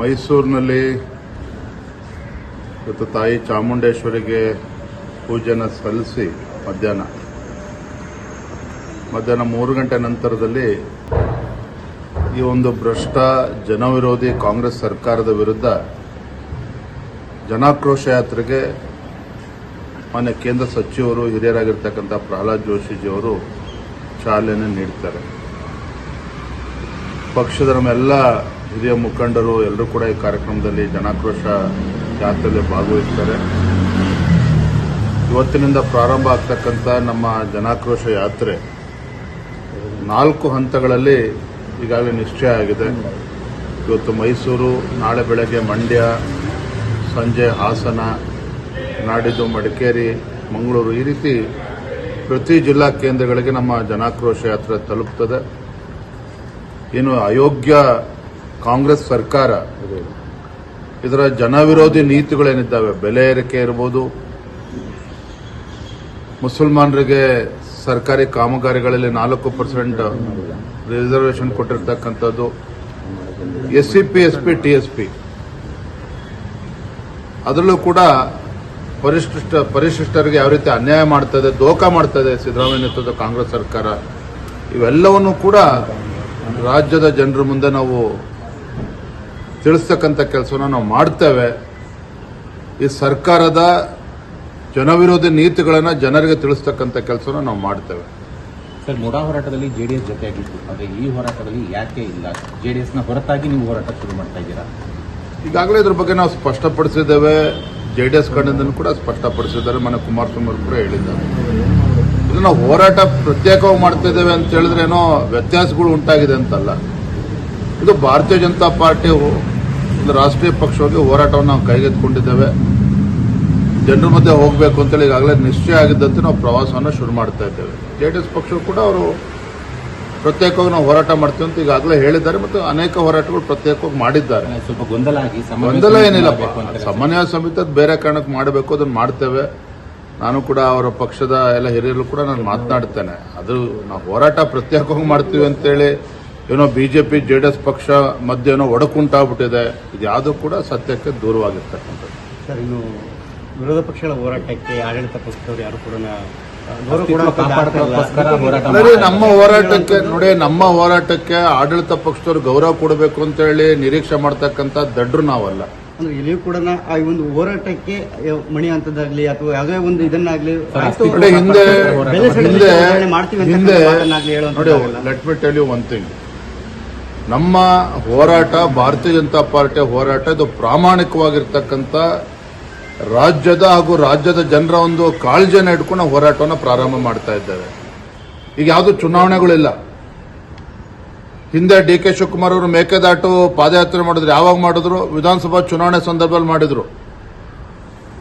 ಮೈಸೂರಿನಲ್ಲಿ ಇವತ್ತು ತಾಯಿ ಚಾಮುಂಡೇಶ್ವರಿಗೆ ಪೂಜೆನ ಸಲ್ಲಿಸಿ ಮಧ್ಯಾಹ್ನ. ಮಧ್ಯಾಹ್ನ ಮೂರು ಗಂಟೆ ನಂತರದಲ್ಲಿ ಈ ಒಂದು ಭ್ರಷ್ಟ ಜನವಿರೋಧಿ ಕಾಂಗ್ರೆಸ್ ಸರ್ಕಾರದ ವಿರುದ್ಧ ಜನಾಕ್ರೋಶ ಯಾತ್ರೆಗೆ ಮಾನ್ಯ ಕೇಂದ್ರ ಸಚಿವರು ಹಿರಿಯರಾಗಿರ್ತಕ್ಕಂಥ ಪ್ರಹ್ಲಾದ್ ಜೋಶಿಜಿಯವರು ಚಾಲನೆ ನೀಡ್ತಾರೆ. ಪಕ್ಷದ ನಮ್ಮೆಲ್ಲ ಹಿರಿಯ ಮುಖಂಡರು ಎಲ್ಲರೂ ಕೂಡ ಈ ಕಾರ್ಯಕ್ರಮದಲ್ಲಿ ಜನಾಕ್ರೋಶ ಜಾತ್ರೆಯಲ್ಲಿ ಭಾಗವಹಿಸ್ತಾರೆ. ಇವತ್ತಿನಿಂದ ಪ್ರಾರಂಭ ಆಗ್ತಕ್ಕಂಥ ನಮ್ಮ ಜನಾಕ್ರೋಶ ಯಾತ್ರೆ ನಾಲ್ಕು ಹಂತಗಳಲ್ಲಿ ಈಗಾಗಲೇ ನಿಶ್ಚಯ ಆಗಿದೆ. ಇವತ್ತು ಮೈಸೂರು, ನಾಳೆ ಬೆಳಗ್ಗೆ ಮಂಡ್ಯ, ಸಂಜೆ ಹಾಸನ, ನಾಡಿದ್ದು ಮಡಿಕೇರಿ, ಮಂಗಳೂರು ಈ ರೀತಿ ಪ್ರತಿ ಜಿಲ್ಲಾ ಕೇಂದ್ರಗಳಿಗೆ ನಮ್ಮ ಜನಾಕ್ರೋಶ ಯಾತ್ರೆ ತಲುಪ್ತದೆ. ಏನು ಅಯೋಗ್ಯ ಕಾಂಗ್ರೆಸ್ ಸರ್ಕಾರ, ಇದರ ಜನವಿರೋಧಿ ನೀತಿಗಳೇನಿದ್ದಾವೆ? ಬೆಲೆ ಏರಿಕೆ ಇರ್ಬೋದು. ಮುಸಲ್ಮಾನರಿಗೆ ಸರ್ಕಾರಿ ಕಾಮಗಾರಿಗಳಲ್ಲಿ ನಾಲ್ಕು ಪರ್ಸೆಂಟ್ ರಿಸರ್ವೇಷನ್ ಕೊಟ್ಟಿರ್ತಕ್ಕಂಥದ್ದು. S C P S P T S P ಅದರಲ್ಲೂ ಕೂಡ ಪರಿಶಿಷ್ಟ ಪರಿಶಿಷ್ಟರಿಗೆ ಯಾವ ರೀತಿ ಅನ್ಯಾಯ ಮಾಡ್ತದೆ ದೋಖ ಮಾಡ್ತದೆ ಸಿದ್ದರಾಮಯ್ಯ ನೇತೃತ್ವದ ಕಾಂಗ್ರೆಸ್ ಸರ್ಕಾರ, ಇವೆಲ್ಲವನ್ನು ಕೂಡ ರಾಜ್ಯದ ಜನರ ಮುಂದೆ ನಾವು ತಿಳಿಸ್ತಕ್ಕಂಥ ಕೆಲಸವನ್ನು ನಾವು ಮಾಡ್ತೇವೆ. ಈ ಸರ್ಕಾರದ ಜನವಿರೋಧಿ ನೀತಿಗಳನ್ನು ಜನರಿಗೆ ತಿಳಿಸ್ತಕ್ಕಂಥ ಕೆಲಸವನ್ನು ನಾವು ಮಾಡ್ತೇವೆ. ಸರ್ ಮುಡಾ ಹೋರಾಟದಲ್ಲಿ ಜೆ ಡಿ ಜೆಡಿಎಸ್ ಜೊತೆಯಾಗಿತ್ತು ಆದರೆ ಈ ಹೋರಾಟದಲ್ಲಿ ಯಾಕೆ ಇಲ್ಲ? ಜೆ ಡಿ ಎಸ್ನ ಹೊರತಾಗಿ ನೀವು ಹೋರಾಟ ಶುರು ಮಾಡ್ತಾ ಇದ್ದೀರಾ? ಈಗಾಗಲೇ ಇದ್ರ ಬಗ್ಗೆ ನಾವು ಸ್ಪಷ್ಟಪಡಿಸಿದ್ದೇವೆ. ಜೆ ಡಿ ಎಸ್ ಕಡೆಯಿಂದಲೂ ಕೂಡ ಸ್ಪಷ್ಟಪಡಿಸಿದ್ದಾರೆ. ಮನೆ ಕುಮಾರಸ್ವಾಮಿ ಅವರು ಕೂಡ ಹೇಳಿದ್ದಾರೆ. ಇದು ನಾವು ಹೋರಾಟ ಪ್ರತ್ಯೇಕವಾಗಿ ಮಾಡ್ತಿದ್ದೇವೆ ಅಂತ ಹೇಳಿದ್ರೆ ಏನೋ ವ್ಯತ್ಯಾಸಗಳು ಉಂಟಾಗಿದೆ ಅಂತಲ್ಲ. ಇದು ಭಾರತೀಯ ಜನತಾ ಪಾರ್ಟಿ ಒಂದು ರಾಷ್ಟ್ರೀಯ ಪಕ್ಷವಾಗಿ ಹೋರಾಟವನ್ನು ನಾವು ಕೈಗೆತ್ತಿಕೊಂಡಿದ್ದೇವೆ. ಜನರ ಮಧ್ಯೆ ಹೋಗಬೇಕು ಅಂತೇಳಿ ಈಗಾಗಲೇ ನಿಶ್ಚಯ ಆಗಿದ್ದಂತೆ ನಾವು ಪ್ರವಾಸವನ್ನು ಶುರು ಮಾಡ್ತಾ ಇದ್ದೇವೆ. ಜೆ ಡಿ ಎಸ್ ಪಕ್ಷ ಕೂಡ ಅವರು ಪ್ರತ್ಯೇಕವಾಗಿ ನಾವು ಹೋರಾಟ ಮಾಡ್ತೀವಿ ಅಂತ ಈಗಾಗಲೇ ಹೇಳಿದ್ದಾರೆ ಮತ್ತು ಅನೇಕ ಹೋರಾಟಗಳು ಪ್ರತ್ಯೇಕವಾಗಿ ಮಾಡಿದ್ದಾರೆ. ಸ್ವಲ್ಪ ಗೊಂದಲ ಆಗಿ ಗೊಂದಲ ಏನಿಲ್ಲಪ್ಪ. ಸಮನ್ವಯ ಸಮಿತಿ ಬೇರೆ ಕಾರಣಕ್ಕೆ ಮಾಡಬೇಕು ಅದನ್ನು ಮಾಡ್ತೇವೆ. ನಾನು ಕೂಡ ಅವರ ಪಕ್ಷದ ಎಲ್ಲ ಹಿರಿಯರು ಕೂಡ ನಾನು ಮಾತನಾಡ್ತೇನೆ ಅದು ನಾವು ಹೋರಾಟ ಪ್ರತ್ಯೇಕವಾಗಿ ಮಾಡ್ತೀವಿ ಅಂತೇಳಿ ಏನೋ ಬಿಜೆಪಿ ಜೆ ಡಿ ಎಸ್ ಪಕ್ಷ ಮಧ್ಯೆ ಏನೋ ಒಡಕುಂಟಾಗ್ಬಿಟ್ಟಿದೆ. ಇದು ಯಾವುದೂ ಕೂಡ ಸತ್ಯಕ್ಕೆ ದೂರವಾಗಿರ್ತಕ್ಕಂಥದ್ದು. ಸರ್ ಇನ್ನು ವಿರೋಧ ಪಕ್ಷಗಳ ಹೋರಾಟಕ್ಕೆ ಆಡಳಿತ ಪಕ್ಷದವರು ಯಾರು ಕೂಡ ನಮ್ಮ ಹೋರಾಟಕ್ಕೆ ನೋಡಿ ನಮ್ಮ ಹೋರಾಟಕ್ಕೆ ಆಡಳಿತ ಪಕ್ಷದವ್ರು ಗೌರವ ಕೊಡಬೇಕು ಅಂತೇಳಿ ನಿರೀಕ್ಷೆ ಮಾಡ್ತಕ್ಕಂಥ ದಡ್ರು ನಾವಲ್ಲ. ಅಂದ್ರೆ ಇಲ್ಲಿಯೂ ಕೂಡ ಆ ಒಂದು ಹೋರಾಟಕ್ಕೆ ಮಣಿ ಅಂತದಾಗ್ಲಿ ಅಥವಾ ಯಾವುದೇ ಒಂದು ಇದನ್ನಾಗ್ಲಿ ಮಾಡ್ತೀವಿ ಒನ್ ಥಿಂಗ್ ನಮ್ಮ ಹೋರಾಟ ಭಾರತೀಯ ಜನತಾ ಪಾರ್ಟಿಯ ಹೋರಾಟ ಇದು ಪ್ರಾಮಾಣಿಕವಾಗಿರ್ತಕ್ಕಂಥ ರಾಜ್ಯದ ಹಾಗೂ ರಾಜ್ಯದ ಜನರ ಒಂದು ಕಾಳಜಿಯನ್ನು ಇಟ್ಕೊಂಡು ಹೋರಾಟವನ್ನು ಪ್ರಾರಂಭ ಮಾಡ್ತಾ ಇದ್ದೇವೆ. ಈಗ ಯಾವುದು ಚುನಾವಣೆಗಳಿಲ್ಲ. ಹಿಂದೆ ಡಿ ಕೆ ಶಿವಕುಮಾರ್ ಅವರು ಮೇಕೆದಾಟು ಪಾದಯಾತ್ರೆ ಮಾಡಿದ್ರು, ಯಾವಾಗ ಮಾಡಿದ್ರು? ವಿಧಾನಸಭಾ ಚುನಾವಣೆ ಸಂದರ್ಭದಲ್ಲಿ ಮಾಡಿದ್ರು.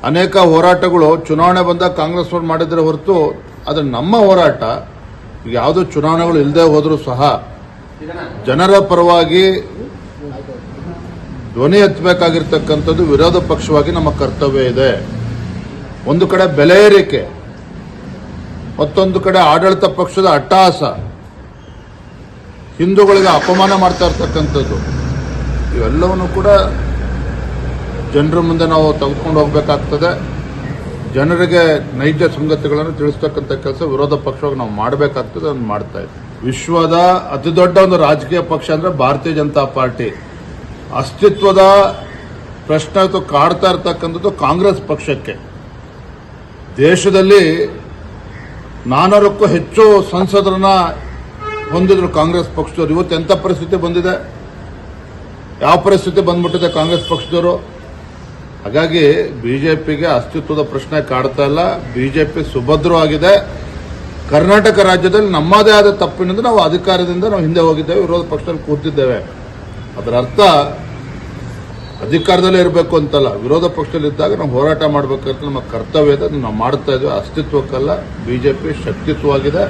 ಅನೇಕ ಹೋರಾಟಗಳು ಚುನಾವಣೆ ಬಂದಾಗ ಕಾಂಗ್ರೆಸ್ ಅವರು ಮಾಡಿದ್ರೆ ಹೊರತು ಅದು ನಮ್ಮ ಹೋರಾಟ. ಯಾವುದು ಚುನಾವಣೆಗಳು ಇಲ್ಲದೆ ಹೋದರೂ ಸಹ ಜನರ ಪರವಾಗಿ ಧ್ವನಿ ಎತ್ತಬೇಕಾಗಿರ್ತಕ್ಕಂಥದ್ದು ವಿರೋಧ ಪಕ್ಷವಾಗಿ ನಮ್ಮ ಕರ್ತವ್ಯ ಇದೆ. ಒಂದು ಕಡೆ ಬೆಲೆ ಏರಿಕೆ, ಮತ್ತೊಂದು ಕಡೆ ಆಡಳಿತ ಪಕ್ಷದ ಅಟ್ಟಹಾಸ ಹಿಂದೂಗಳಿಗೆ ಅಪಮಾನ ಮಾಡ್ತಾ ಇರ್ತಕ್ಕಂಥದ್ದು. ಇವೆಲ್ಲವನ್ನು ಕೂಡ ಜನರ ಮುಂದೆ ನಾವು ತೆಗೆದುಕೊಂಡು ಹೋಗಬೇಕಾಗ್ತದೆ. ಜನರಿಗೆ ನೈಜ ಸಂಗತಿಗಳನ್ನು ತಿಳಿಸ್ತಕ್ಕಂಥ ಕೆಲಸ ವಿರೋಧ ಪಕ್ಷವಾಗಿ ನಾವು ಮಾಡಬೇಕಾಗ್ತದೆ ಅದನ್ನು ಮಾಡ್ತಾ ಇದ್ದೀವಿ ವಿಶ್ವದ ಅತಿ ದೊಡ್ಡ ಒಂದು ರಾಜಕೀಯ ಪಕ್ಷ ಅಂದರೆ ಭಾರತೀಯ ಜನತಾ ಪಾರ್ಟಿ. ಅಸ್ತಿತ್ವದ ಪ್ರಶ್ನೆ ಕಾಡ್ತಾ ಇರ್ತಕ್ಕಂಥದ್ದು ಕಾಂಗ್ರೆಸ್ ಪಕ್ಷಕ್ಕೆ. ದೇಶದಲ್ಲಿ ನಾನೂರಕ್ಕೂ ಹೆಚ್ಚು ಸಂಸದರನ್ನ ಹೊಂದಿದ್ರು ಕಾಂಗ್ರೆಸ್ ಪಕ್ಷದವರು. ಇವತ್ತು ಎಂಥ ಪರಿಸ್ಥಿತಿ ಬಂದಿದೆ? ಯಾವ ಪರಿಸ್ಥಿತಿ ಬಂದ್ಬಿಟ್ಟಿದೆ ಕಾಂಗ್ರೆಸ್ ಪಕ್ಷದವರು? ಹಾಗಾಗಿ ಬಿಜೆಪಿಗೆ ಅಸ್ತಿತ್ವದ ಪ್ರಶ್ನೆ ಕಾಡ್ತಾ ಇಲ್ಲ. ಬಿಜೆಪಿ ಸುಭದ್ರವಾಗಿದೆ ಕರ್ನಾಟಕ ರಾಜ್ಯದಲ್ಲಿ ನಮ್ಮದೇ ಆದ ತಪ್ಪಿನಿಂದ ನಾವು ಅಧಿಕಾರದಿಂದ ನಾವು ಹಿಂದೆ ಹೋಗಿದ್ದೇವೆ, ವಿರೋಧ ಪಕ್ಷದಲ್ಲಿ ಕೂತಿದ್ದೇವೆ. ಅದರ ಅರ್ಥ, ಅಧಿಕಾರದಲ್ಲೇ ಇರಬೇಕು ಅಂತಲ್ಲ. ವಿರೋಧ ಪಕ್ಷದಲ್ಲಿದ್ದಾಗ ನಾವು ಹೋರಾಟ ಮಾಡಬೇಕಂತ ನಮ್ಮ ಕರ್ತವ್ಯ ಇದೆ. ಅದನ್ನು ನಾವು ಮಾಡ್ತಾ ಇದ್ದೇವೆ. ಅಸ್ತಿತ್ವಕ್ಕಲ್ಲ. ಬಿಜೆಪಿ ಶಕ್ತಿತ್ವವಾಗಿದೆ.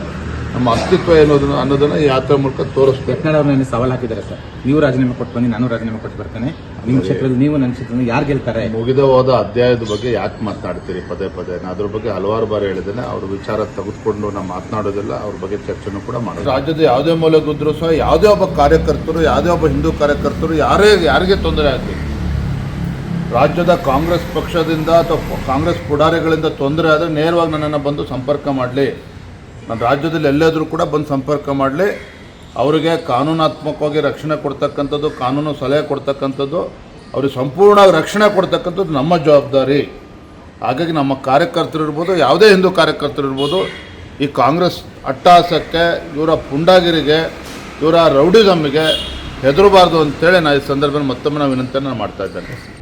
ನಮ್ಮ ಅಸ್ತಿತ್ವ ಏನೋದನ್ನ ಅನ್ನೋದನ್ನ ಈ ಯಾತ್ರೆ ಮೂಲಕ ತೋರಿಸ್ಬೇಕು. ಯತ್ನಾಳ್ ಅವ್ರು ನನಗೆ ಸವಾಲು ಹಾಕಿದ್ದಾರೆ ಸರ್. ನೀವು ರಾಜೀನಾಮೆ ಕೊಟ್ಟು ಬನ್ನಿ ನಾನು ರಾಜೀನಾಮೆ ಕೊಟ್ಟು ಬರ್ತೇನೆ. ನಿಮ್ಮ ಕ್ಷೇತ್ರದಲ್ಲಿ ನೀವು ನನ್ನ ಕ್ಷೇತ್ರದಲ್ಲಿ ಯಾರು ಗೆಲ್ತಾರೆ? ಮುಗಿದ ಹೋದ ಅಧ್ಯಾಯದ ಬಗ್ಗೆ ಯಾಕೆ ಮಾತನಾಡ್ತೀರಿ ಪದೇ ಪದೇ? ನಾನು ಅದ್ರ ಬಗ್ಗೆ ಹಲವಾರು ಬಾರಿ ಹೇಳಿದ್ದೇನೆ. ಅವ್ರ ವಿಚಾರ ತೆಗೆದುಕೊಂಡು ನಾವು ಮಾತನಾಡೋದಿಲ್ಲ. ಅವ್ರ ಬಗ್ಗೆ ಚರ್ಚೆನೂ ಕೂಡ ಮಾಡೋದು ರಾಜ್ಯದ ಯಾವುದೇ ಮೂಲೆಗಿದ್ರು ಸಹ ಯಾವುದೇ ಒಬ್ಬ ಕಾರ್ಯಕರ್ತರು ಯಾವುದೇ ಒಬ್ಬ ಹಿಂದೂ ಕಾರ್ಯಕರ್ತರು ಯಾರೇ ಯಾರಿಗೆ ತೊಂದರೆ ಆಗಲಿ ರಾಜ್ಯದ ಕಾಂಗ್ರೆಸ್ ಪಕ್ಷದಿಂದ ಅಥವಾ ಕಾಂಗ್ರೆಸ್ ಪುಡಾರಿಗಳಿಂದ ತೊಂದರೆ ಆದರೆ ನೇರವಾಗಿ ನನ್ನನ್ನು ಬಂದು ಸಂಪರ್ಕ ಮಾಡಲಿ. ನಾನು ರಾಜ್ಯದಲ್ಲಿ ಎಲ್ಲಾದರೂ ಕೂಡ ಬಂದು ಸಂಪರ್ಕ ಮಾಡಲಿ. ಅವರಿಗೆ ಕಾನೂನಾತ್ಮಕವಾಗಿ ರಕ್ಷಣೆ ಕೊಡ್ತಕ್ಕಂಥದ್ದು, ಕಾನೂನು ಸಲಹೆ ಕೊಡ್ತಕ್ಕಂಥದ್ದು, ಅವ್ರಿಗೆ ಸಂಪೂರ್ಣವಾಗಿ ರಕ್ಷಣೆ ಕೊಡ್ತಕ್ಕಂಥದ್ದು ನಮ್ಮ ಜವಾಬ್ದಾರಿ. ಹಾಗಾಗಿ ನಮ್ಮ ಕಾರ್ಯಕರ್ತರು ಇರ್ಬೋದು, ಯಾವುದೇ ಹಿಂದೂ ಕಾರ್ಯಕರ್ತರು ಇರ್ಬೋದು, ಈ ಕಾಂಗ್ರೆಸ್ ಅಟ್ಟಹಾಸಕ್ಕೆ ಇವರ ಪುಂಡಾಗಿರಿಗೆ, ಇವರ ರೌಡಿಸಮ್ಮಿಗೆ ಹೆದರಬಾರ್ದು ಅಂತೇಳಿ ನಾನು ಈ ಸಂದರ್ಭದಲ್ಲಿ ಮತ್ತೊಮ್ಮೆ ನಾವು ವಿನಂತಿಯನ್ನು ಮಾಡ್ತಾ ಇದ್ದೇನೆ.